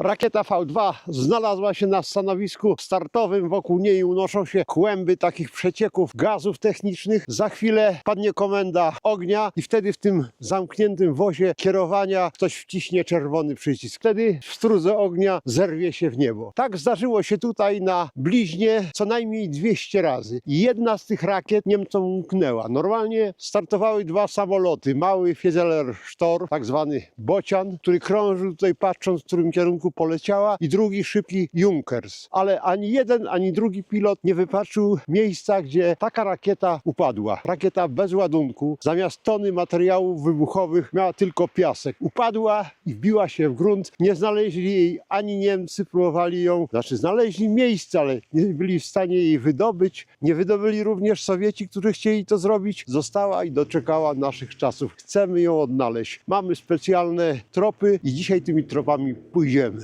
Rakieta V2 znalazła się na stanowisku startowym. Wokół niej unoszą się kłęby takich przecieków gazów technicznych. Za chwilę padnie komenda ognia i wtedy w tym zamkniętym wozie kierowania ktoś wciśnie czerwony przycisk. Wtedy w strudze ognia zerwie się w niebo. Tak zdarzyło się tutaj na bliźnie co najmniej 200 razy. Jedna z tych rakiet Niemcom umknęła. Normalnie startowały dwa samoloty. Mały Fieseler Sztor, tak zwany bocian, który krążył tutaj patrząc, w którym kierunku poleciała i drugi szybki Junkers. Ale ani jeden, ani drugi pilot nie wypatrzył miejsca, gdzie taka rakieta upadła. Rakieta bez ładunku, zamiast tony materiałów wybuchowych miała tylko piasek. Upadła i wbiła się w grunt. Nie znaleźli jej ani Niemcy, próbowali ją, znaczy znaleźli miejsce, ale nie byli w stanie jej wydobyć. Nie wydobyli również Sowieci, którzy chcieli to zrobić. Została i doczekała naszych czasów. Chcemy ją odnaleźć. Mamy specjalne tropy i dzisiaj tymi tropami pójdziemy.